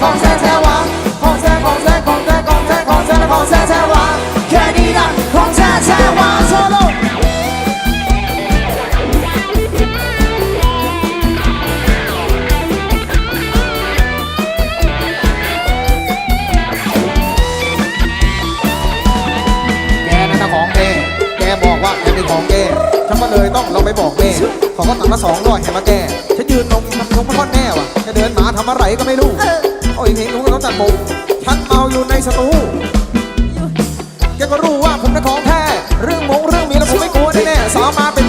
ของแท้แท้วะของแท้ของแท้ของแท้ของแท้ของแท้ของแท้แท้วะแค่นี้นะของแท้แท้วะโซโลเลยต้องลองไปบอกแม่ขอตังมาสองร้อยให้มาแกฉันยืนนมนมพ่อแน่วะจะเดินหมาทำอะไรก็ไม่รู้ เห็นของเขาตัดผมฉันเมาอยู่ในสตูแกก็รู้ว่าผมนักนของแท้ เรื่องมงเรื่องมีแล้วผมไม่กลัวแน่ๆสาวมาเป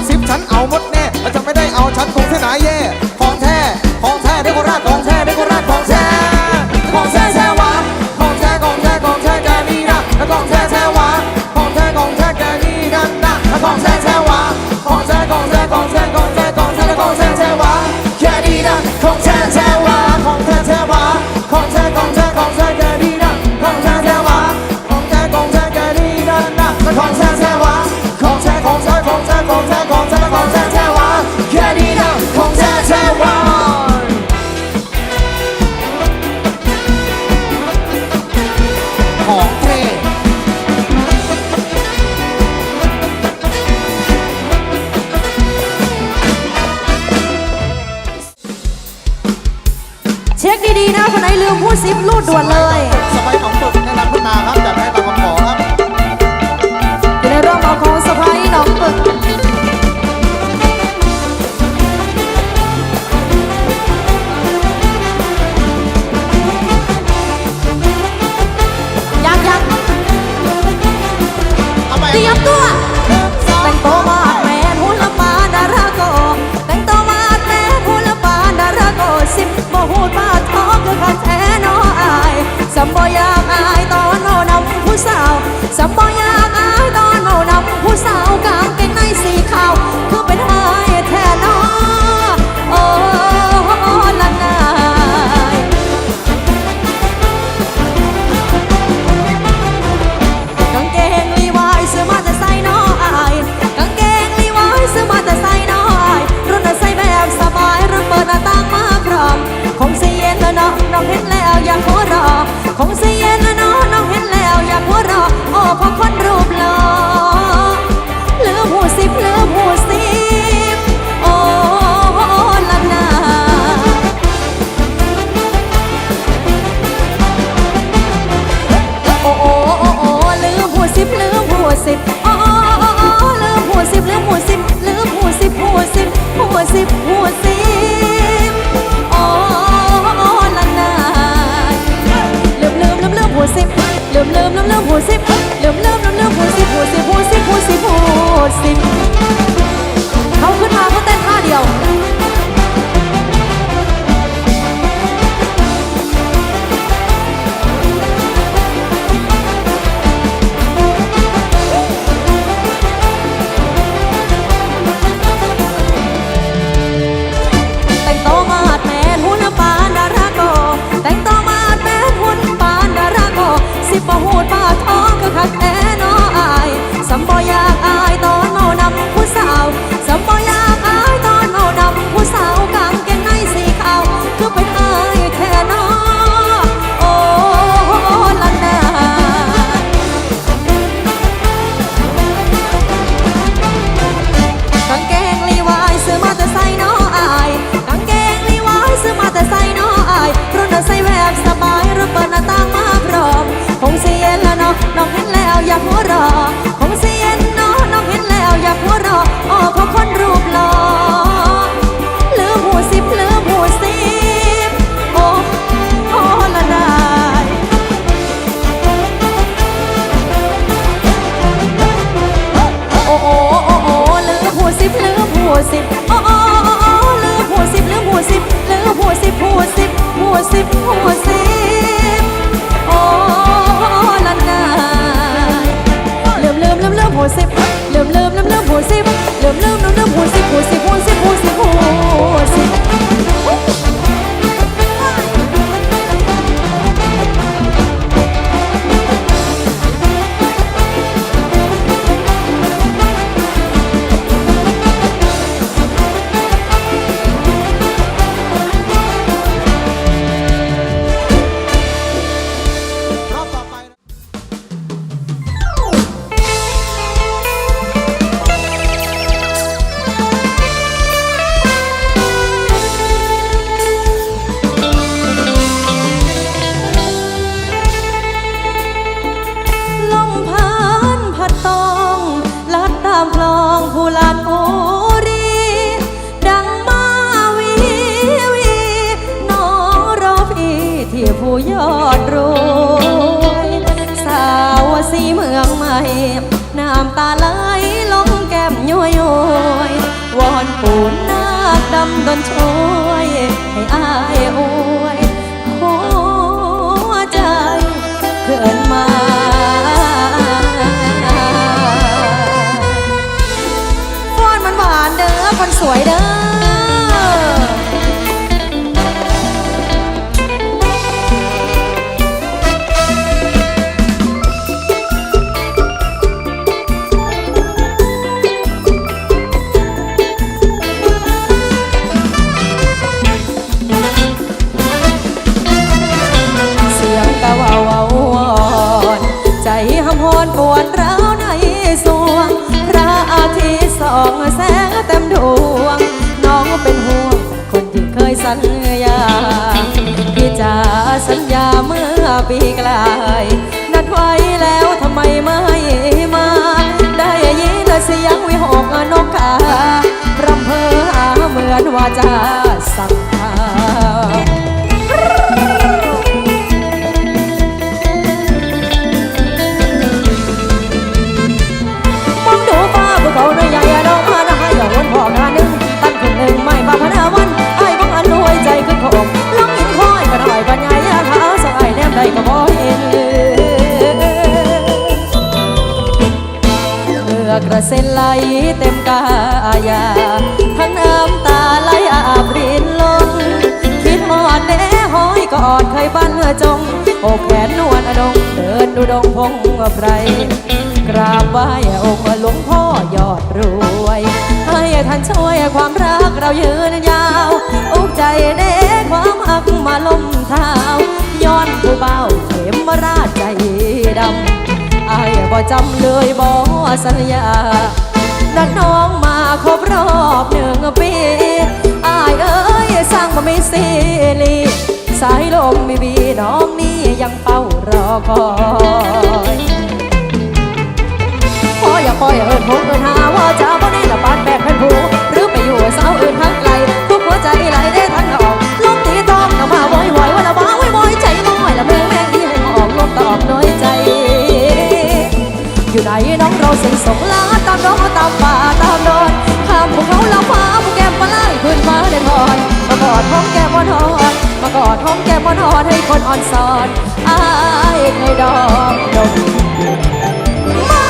ุงพูดซิปรูดด่วนเลยสบายของสุดในรักพุทนาครับจัดให้บางกอกครับอยู่ในร่องเบาของสะพายหนองปึกยังยักเตรียมตัวแต่งตัมาแมนหุ่ละมาดาราโกแตงตัมาแมนหูละมาดาราโกสิบบ่พูดมา สัมบ่อยากอายตอนโนนำผู้สาวสัมบ่อยาก รอคงเสียนน้อน้องเห็นแล้วอยากหัวรออ้อพอคนรูปหล่อลืมหูสิบลืมหูสิบโอ้โอ้ละลายโอ้โอ้โอ้โอ้ลืมหูสิบลืมหูสิบโอ้โอ้โอ้ลืมหูสิบลืมหูสิบลืมหูสิบหูสิบหูสิบหูสิบ música, música. ระเซ็นไหลเต็มกายา ทั้งน้ำตาไหลอาบรินลงคิดหอดแน่ห้อยกอดเคยบ้านเมื่อจงโอบแขนนวลอดงเดินดูดงพงไพรกราบไหว้องค์หลวงพ่อยอดรวย ให้ท่านช่วยความรักเรายืนยาวอุกใจเด้ความหักมาลมเท้าย้อนผู้เบาเข็มราชใจดำ อายบ่จำเลยบ่สัญญานัดน้องมาครบรอบหนึ่งปีอายเอ้ยสร้างมาไม่ซีรีสายลมไม่บีน้องนี่ยังเฝ้ารอคอยพออย่าปล่อยเอิญพงเอิญหาว่าจะบ่ได้ เราเส้นสงลาตามน้องตามป่าตามดอนข้ามภูเขาลำฟ้าภูแก้มปลาไหลขึ้นมาเด่นทอนมากอดห้องแก้มบนหอนมากอดห้องแก้มบนหอนให้คนอ่อนสอนอายเคยดอกดมมา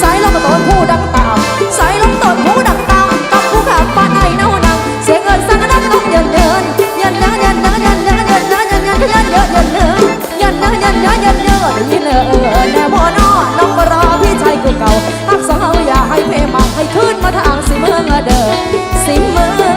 สายลมกระโตนผู้ดังตามสายลมต้นผู้ดังตามกับผู้ขับปานไอเน่านังเสียงเอินสังนักต้องเยินเยินเยินนะเยินนะเยินนะเยินนะเยินนะเยินเยินเยินเยินเยินนะเยินนะเยินเยินได้ยินเลยเออแน่พอนอน้องมารอพี่ชายคือเก่า เพมังให้ขึ้นมาทางสิเมืองเดิมสิเมือง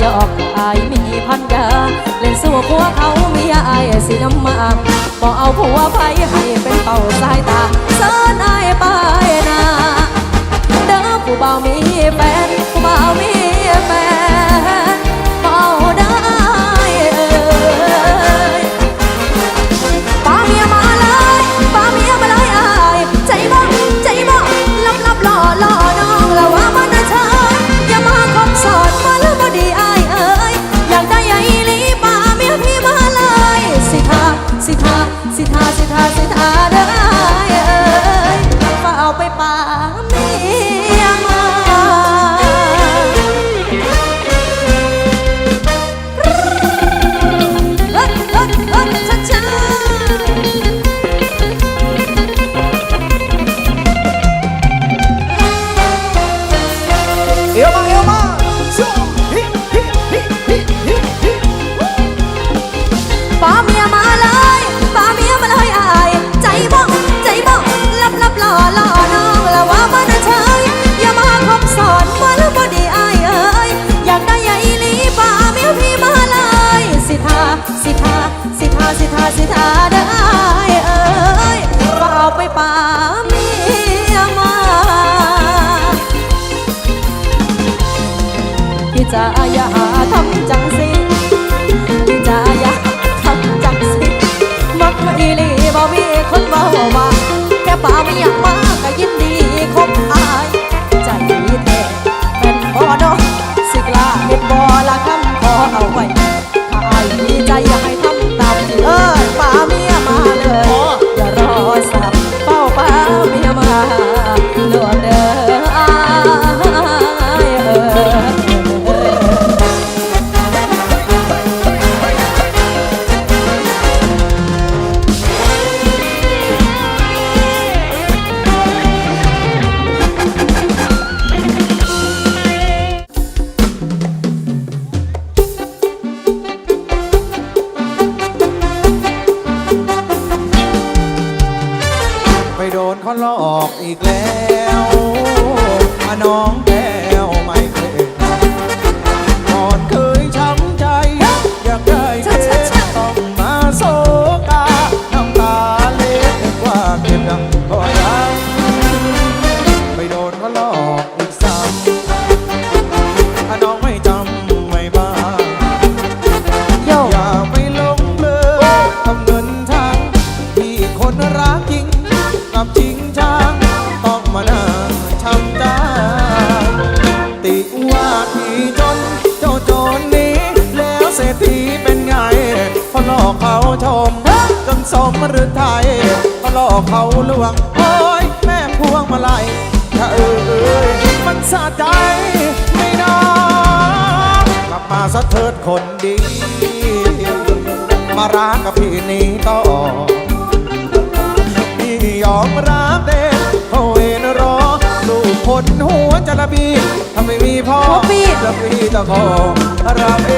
หยอกอายมีพันยาเล่นสู้ผัวเขาเมียอายสิน้ำมาบอกเอาผัวไปให้เป็นเป่าสายตาเสินอายไปนะเด้อผู้บ่าวมีแฟนผู้บ่าวมีแฟน สิ หรือไทยพอหลอกเขาลวง โอ้ยแม่พวงมาลัยถ้าเอ้ยมันสะใจไม่นอนกลับมาสะเทิดคนดี มารักกับพี่นี้ต่อพี่ยอมรับเด็กเขาเวนรอลูกคนหัวจะระบีถ้าไม่มีพ่อหัวปีดจะพี่ตะขอรับเอ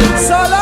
งโซโล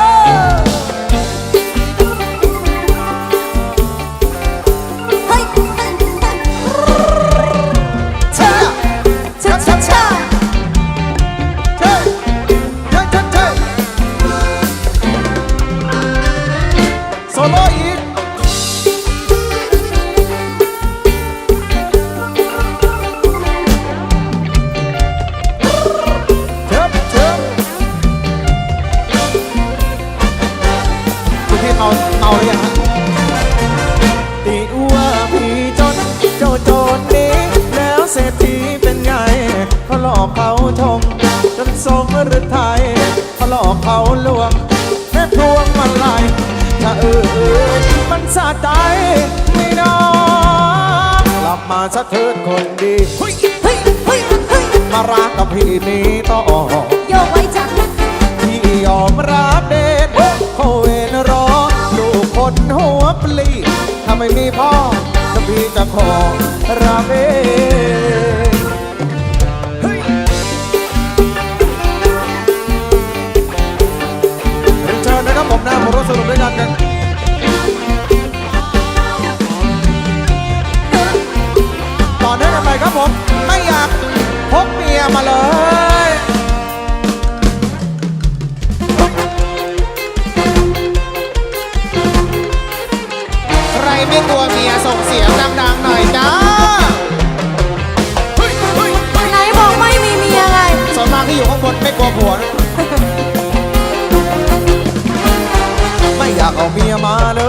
จะขอรับเองเฮ้ยเรียนเชิญนะครับผมนะผมรสนุกด้วยกันกันต่อเนื่องกันไปครับผม ไม่อยากพกเมียมาเลย ส่งเสียงดังๆหน่อยจ้าเฮ้ยเฮ้ยเฮ้ยไหนบอกไม่มีเมียไงส่วนมากที่อยู่ข้างบนไม่กลัวผัวนะไม่อยากเอาเมียมาเล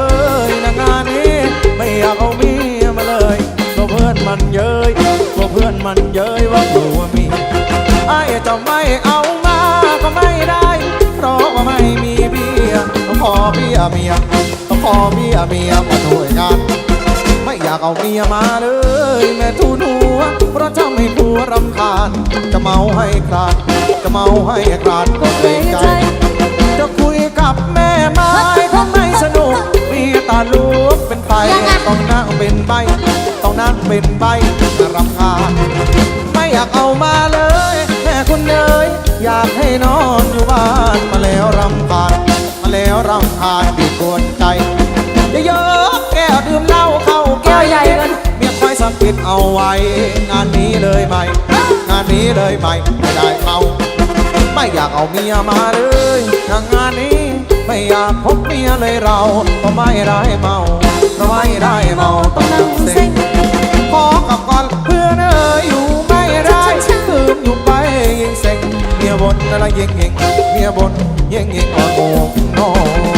ยนะงานนี้ ไม่อยากเอาเมียมาเลยกลัวเพื่อนมันเย้ยกลัวเพื่อนมันเย้ยว่ากลัวเมียไอ้จะไม่เอามาก็ไม่ได้ เพราะว่าไม่มีเบียร์ต้องขอเบียร์เมียต้องขอเบียร์เมียมาช่วยงานไม่ อยากเอาเมียมาเลย แม่ทูนัวเพราะจะไม่ผัวรำคาญ จะเมาให้คลาดจะเมาให้คลาดก็เกรงใจ จะคุยกับแม่ไม้ทำไมสนุกเมียตาลูกเป็นไฟต้องนั่งเป็นใบ ต้องนั่งเป็นใบรำคาญไม่อยากเอามาเลยแม่คุณเนยอยากให้นอนอยู่บ้านมาแล้วรำคาญมาแล้วรำคาญดีกวนใจเยอะแก้วดื่มเหล้า วใหญ่เกินเมียคอยสังกิดเอาไว้ งานนี้เลยไหม งานนี้เลยไหมไม่ได้เมาไม่อยากเอาเมียมาเลยทางงานนี้ไม่อยากพบเมียเลยเราเพราะไม่ได้เมาเพราไม่ได้เมาต้องนั่งเซ็งขอกับก่อนเพื่อนเอ๋ยอยู่ไม่ได้คืนอยู่ไปยิ่งเซ็งเมียบนอะไรยิ่งยิ่งเมียบนยิ่งยิ่งอ่อนโงนอน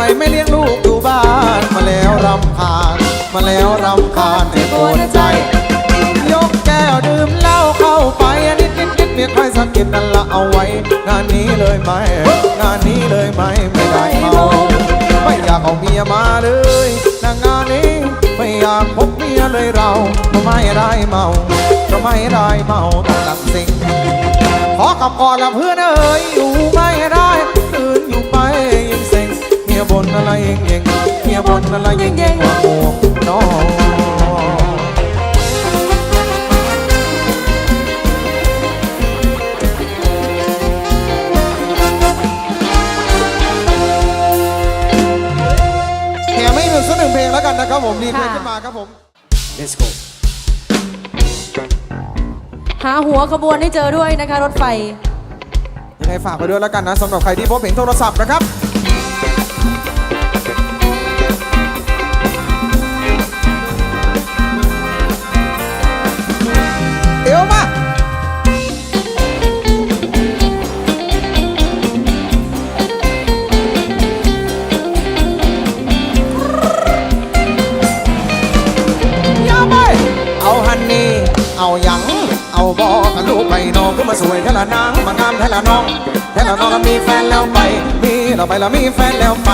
ไมไม่เลี้ยงลูกอยู่บ้าน มาแล้วรำคาญ มาแล้วรำคาญให้ปวดใจยกแก้วดื่มเหล้าเข้าไปนิดนิดนิดเมียใครสักกินนั่นละเอาไว้ งานนี้เลยไหมงานนี้เลยไหมไม่ได้เมาไม่อยากเอาเมียมาเลยนะงานนี้ไม่อยากพบเมียเลยเราเพราไม่ได้เมาเพราไม่ได้เมาต้องดังสิ่งขอกลับก่อนละเพื่อนเอ้ยอยู่ไม่ได้คืนอยู่ไปยิ่งเซ็งเมีย บนอะไรเองเองเมียบนอะไรเองเองว่าโอ้น้องแถมไม่หนึ่งสักหนึ่งเพลงแล้วกันนะครับผมรีเพลงค่ะขึ้นมาครับผม let's go หาหัวขบวนให้เจอด้วยนะคะรถไฟ ยังไงฝากไปด้วยแล้วกันนะสำหรับใครที่พบเห็นโทรศัพท์นะครับ สวยเทละนางมางามเทละน้องเทละน้องก็มีแฟนแล้วไป มีเราไปแล้วมีแฟนแล้วไป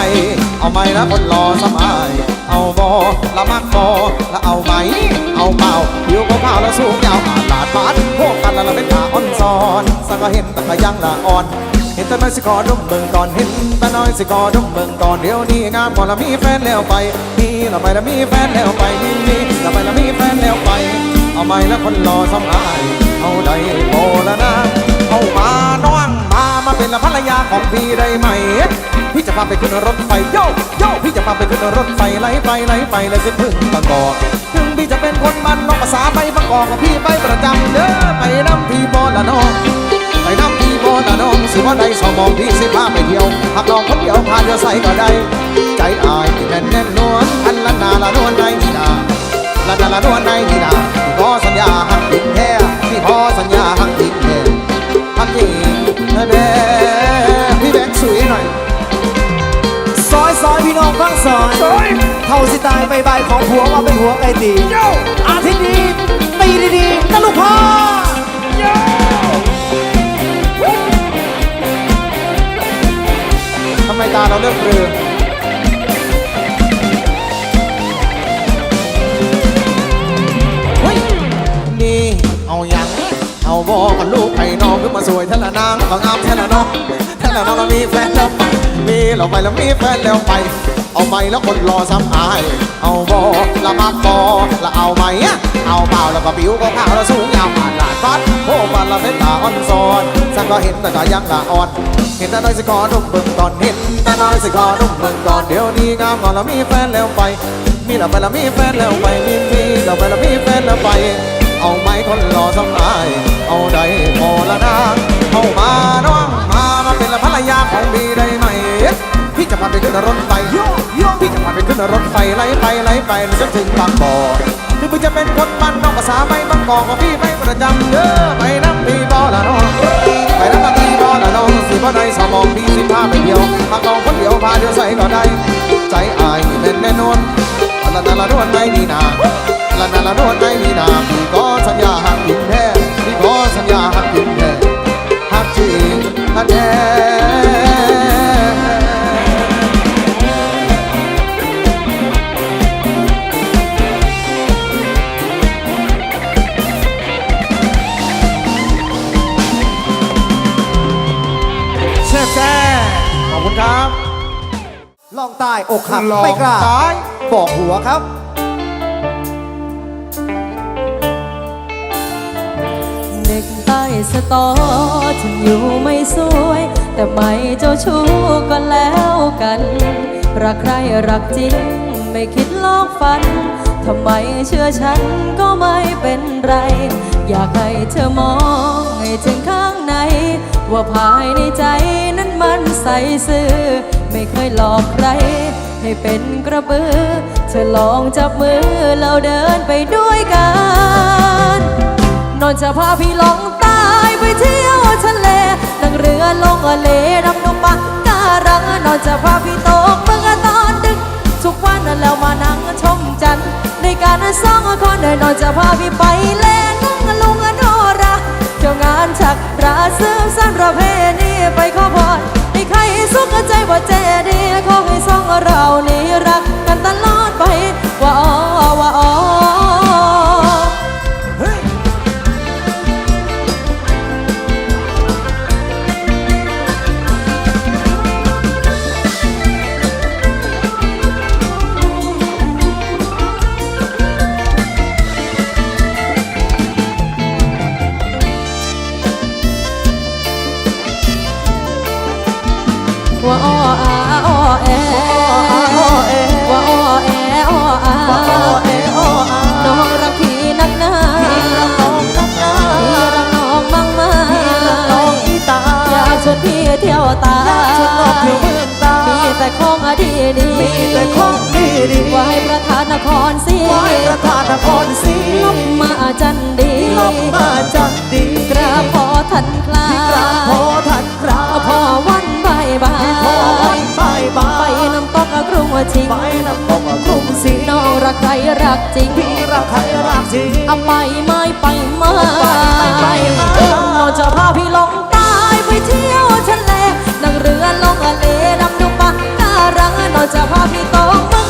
เอาไหมละคนรอสมายเอาบอละมักบอละเอาไหมเอาเปล่าผิวก็เผาแล้วสูงยาวอาดลาดปาดพวกกันและละเป็นตาอ่อนซอนสังก็เห็นแต่ก็ยังละอ่อนเห็นแต่น้อยสิกอดมเบิ่งก่อนเห็นแต่น้อยสิกอดมเบิ่งก่อนเดี๋ยวนี้งามก่อนละมีแฟนแล้วไปมีเราไปแล้วมีแฟนแล้วไปมีมีเราไปแล้วมีแฟนแล้วไป เอาไม่แล้วคนรอสำอาย เอาได้โบแล้วนะเอามาน้องมามาเป็นภรรยาของพี่ได้ไหม พี่จะพาไปขึ้นรถไฟโยโยพี่จะพาไปขึ้นรถไฟไหลไปไหลไปเลยสิพึ่งบางกอกถึงพี่จะเป็นคนมันน้องภาษาไปบางกอกกับพี่ไปประจำเด้อไปน้ำพี่บอละน้องไปน้ำพี่บอละน้องสิว่าได้สมองพี่สิพาไปเที่ยวหักลองคนเดียวพาเดียวใส่ก็ได้ ใจอายแน่นแน่นนวลอันละนาละนวลในนี่นาละนาละนวลในนี่นาพี่ขอสัญญา สิตายไปบายของผัวมาเป็นหัวไก่ตีอาทิตย์นี้ตีดีๆนะลูกพ่อทำไมตาเราเลือกเรือเฮ้ยนี่เอาหยังเอาบอกกันลูกไอ้น้องขึ้นมาสวยเทละนางก็งามเทละน้องเทละน้องเรามีแฟนแล้วไป มีเราไปแล้วมีแฟนแล้วไป เอาไปแล้วคนรอซ้ำอาย เอาบอละมากบอละเอาไหมอะเอาเปล่าแล้วก็บิวก็ข้าวแล้วสูงยาวผ่านลาดฟัดโอ้ปันละเป็นตาอ่อนซอนสักก็เห็นแต่ก็ยังละอ่อน เห็นแต่น้อยสิกอนุ่มเบิ่งก่อนเห็นแต่น้อยสิกอนุ่มเบิ่งก่อนเดี๋ยวนี้งามก่อนแล้วมีแฟนแล้วไป มีเราไปแล้วมีแฟนแล้วไปมีมีเราไปแล้วมีแฟนแล้วไป เอาไม้คนรอสำอายเอาใดพอละนางเอามาน้องมามาเป็นละภรรยาของพี่ได้ พี่จะพาไปขึ้นรถไฟโยโยพี่จะพาไปขึ้นรถไฟไล่ไปไล่ไปจนถึงบางบ่อถึงพี่จะเป็นคนบ้านนอกภาษาไม่บางกอกก็พี่ไม่ประจำเด้อไปน้ำพี่บ่ละน้องไปน้ำพี่บ่ละน้องสิบ่ได้สมองพี่สิพาไปเดียวพาน้องคนเดียวพาเดียวใส่ก็ได้ ใจอายนี่แน่นแน่นอนละนาละนวลในนี่นาละนาละนวลในนี่นาพี่ก็สัญญาหักจริงแท้พี่ก็สัญญาหักจริงแท้หักจริงหักแท้ คุณครับลองตายอกหักลองไม่กล้าตายบอกหัวครับ เด็กใต้สตอถึงอยู่ไม่สวย แต่ไม่เจ้าชู้ก็แล้วกัน รักใครรักจริง ไม่คิดลอกฟันทำไมเชื่อฉันก็ไม่เป็นไร อยากให้เธอมองให้ถึงข้างใน ว่าภายในใจนั้น มันใส่ซื่อไม่เคยหลอกใคร ให้เป็นกระเบือเธอลองจับมือเราเดินไปด้วยกัน นอนจะพาพี่ลองตายไปเที่ยวทะเลนั่งเรือลงทะเลดำนมปะการังนอนจะพาพี่ตกเมื่อตอนดึก ทุกวันแล้วมานั่งชมจันทร์ในการสองคนนอนจะพาพี่ไปแล่นนั่งลุงอโนราเที่ยวงานชักราซื้อ ก็ใจว่าเจดีขอให้สองเราเนี่ย ครศรีไหว้ประธานนครศรีลบมาจันดีลบมาจันดีกราบขอทันคลาที่กราบพอทันคราพอวันบายบาพอวันบายบาไปยน้ำตกกรุงชิงไปน้ำตกกรุงศรีน้องรักใครรักจริงพี่รักใครรักจริงเอาไปไม่ไปไม่ไปไม่เราจะพาพี่ลงใต้ไปเที่ยวทะเลนั่งเรือลงทะเลดำดูปะการังเราจะพาพี่ตองเมื่อ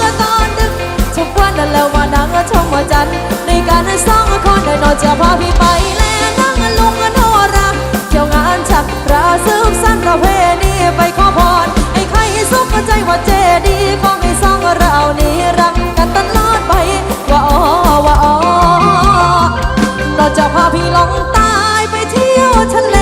องคนเราจะพาพี่ไปแลนั่งลุงโนราเที่ยวงานชักราสืบสั้นประเพณีไปขอพรให้ใครสุขใจว่าเจดีย์ขอให้สองเรานี้รักกันตลอดไปว่าอ๋อว่าอ๋อเราจะพาพี่ลงใต้ไปเที่ยวทะเล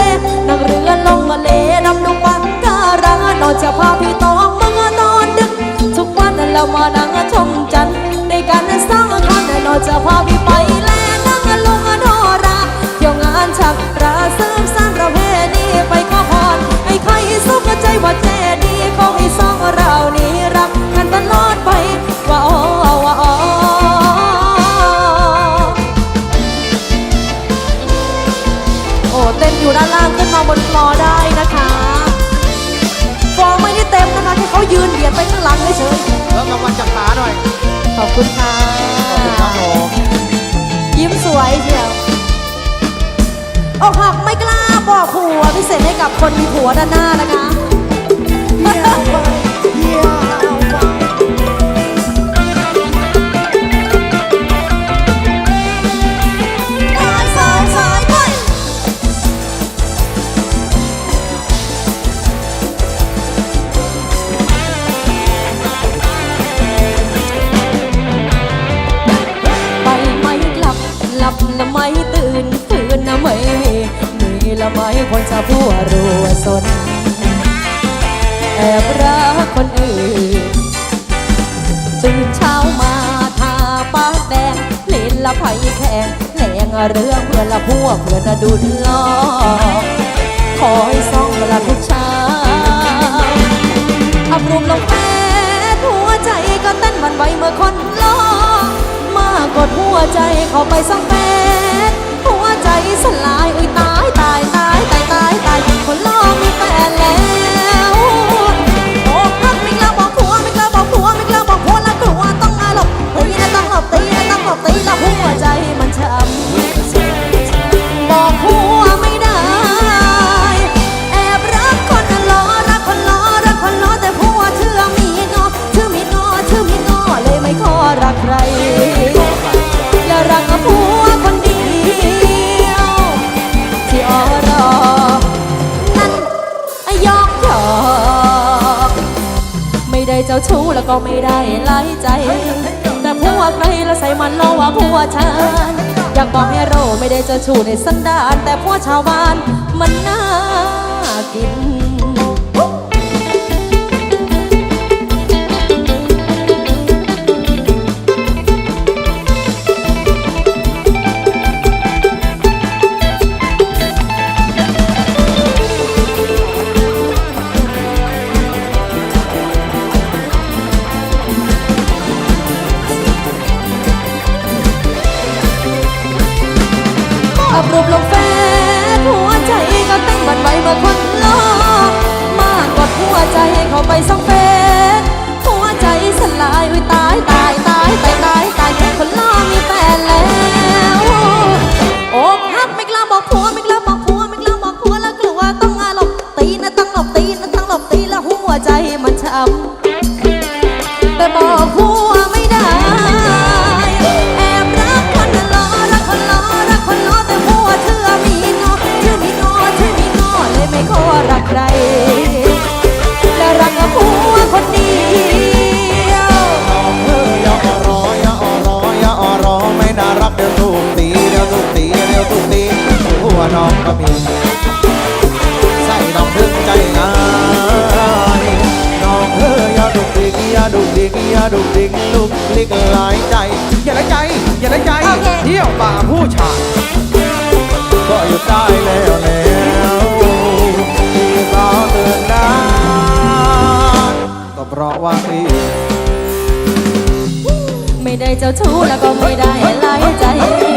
นั่งเรือลงมาเลดำดูปังการังเราจะพาพี่ตองมังนอนดึกทุกวันเรามานั่งชมจันทร์ในการสร้างคันเราจะพา คุณค่ะขอบคุณครับผมยิ้มสวยเชียวอกหักไม่กล้าบอกผัวพิเศษให้กับคนมีผัวด้านหน้านะคะ คนจะพูดรัวสน แอบรักคนอื่น ตื่นเช้ามาทาปาแดงเล่นละไผ่แข่งแหลงเรื่องเพื่อนละพวกเพื่อนละดุนล้อคอยส่องละทุกเช้าอับรุมลงแม่หัวใจก็เต้นหวันไหวเมื่อคนล้อมากดหัวใจเข้าไปสักแปดหัวใจสลายอุ้ยตา ตายตายตายคนล้อมีแฟนแล้วโอ้พักไม่กล้าบอกผัวไม่กล้าบอกผัวไม่กล้าบอกผัวแล้วกลัวต้องมาหลบตีนะต้องหลบตีนะต้องหลบตีแล้วหัวใจมันช้ำ ว่าผัวฉันอยากบอกให้เราไม่ได้เจ้าชู้ในสันดาน แต่พวกชาวบ้านมันน่ากิน อับรูปลงแฟนหัวใจก็ตั้งบันไหวเมื่อคนลอมากกดหัวใจให้เข้าไปส่องเฟซหัวใจสลายอุ้ยตายตายตายตายตายตายคนลอมีแฟน ทุกทีหัวน้องก็มีใส่น้องถึงใจง่ายน้องเอ้ยอย่าดุกดิกอย่าดุกดิกอย่าดุกดิกลุกลิกหลายใจ อย่าได้ใจ อย่าได้ใจเที่ยวป่าผู้ชายก็หยุดได้แล้วแล้วที่รอเตือนนานก็เพราะว่าพี่ไม่ได้เจ้าชู้แล้วก็ไม่ได้ไล่ใจ